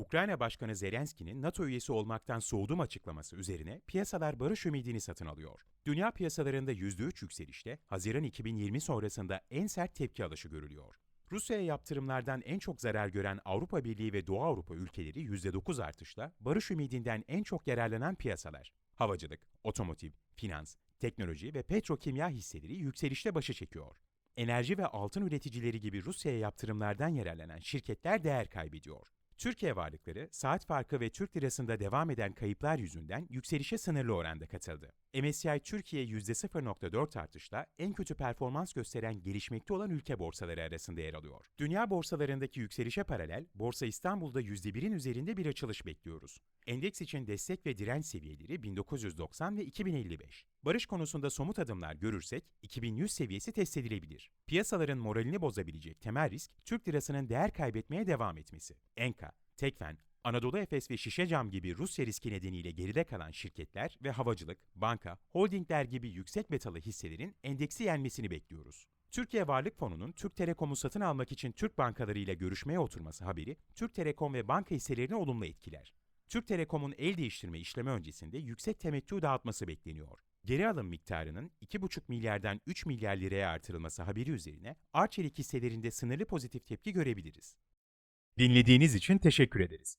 Ukrayna Başkanı Zelenski'nin NATO üyesi olmaktan soğudum açıklaması üzerine piyasalar barış ümidini satın alıyor. Dünya piyasalarında %3 yükselişte Haziran 2020 sonrasında en sert tepki alışı görülüyor. Rusya'ya yaptırımlardan en çok zarar gören Avrupa Birliği ve Doğu Avrupa ülkeleri %9 artışla barış ümidinden en çok yararlanan piyasalar. Havacılık, otomotiv, finans, teknoloji ve petrokimya hisseleri yükselişte başa çekiyor. Enerji ve altın üreticileri gibi Rusya'ya yaptırımlardan yararlanan şirketler değer kaybediyor. Türkiye varlıkları, saat farkı ve Türk lirasında devam eden kayıplar yüzünden yükselişe sınırlı oranda katıldı. MSCI Türkiye %0.4 artışla en kötü performans gösteren gelişmekte olan ülke borsaları arasında yer alıyor. Dünya borsalarındaki yükselişe paralel, Borsa İstanbul'da %1'in üzerinde bir açılış bekliyoruz. Endeks için destek ve direnç seviyeleri 1990 ve 2055. Barış konusunda somut adımlar görürsek 2100 seviyesi test edilebilir. Piyasaların moralini bozabilecek temel risk Türk lirasının değer kaybetmeye devam etmesi. Enka, Tekfen, Anadolu Efes ve Şişecam gibi Rusya riski nedeniyle geride kalan şirketler ve havacılık, banka, holdingler gibi yüksek metalı hisselerin endeksi yenmesini bekliyoruz. Türkiye Varlık Fonu'nun Türk Telekom'u satın almak için Türk bankalarıyla görüşmeye oturması haberi, Türk Telekom ve banka hisselerini olumlu etkiler. Türk Telekom'un el değiştirme işlemi öncesinde yüksek temettü dağıtması bekleniyor. Geri alım miktarının 2,5 milyardan 3 milyar liraya artırılması haberi üzerine Arçelik hisselerinde sınırlı pozitif tepki görebiliriz. Dinlediğiniz için teşekkür ederiz.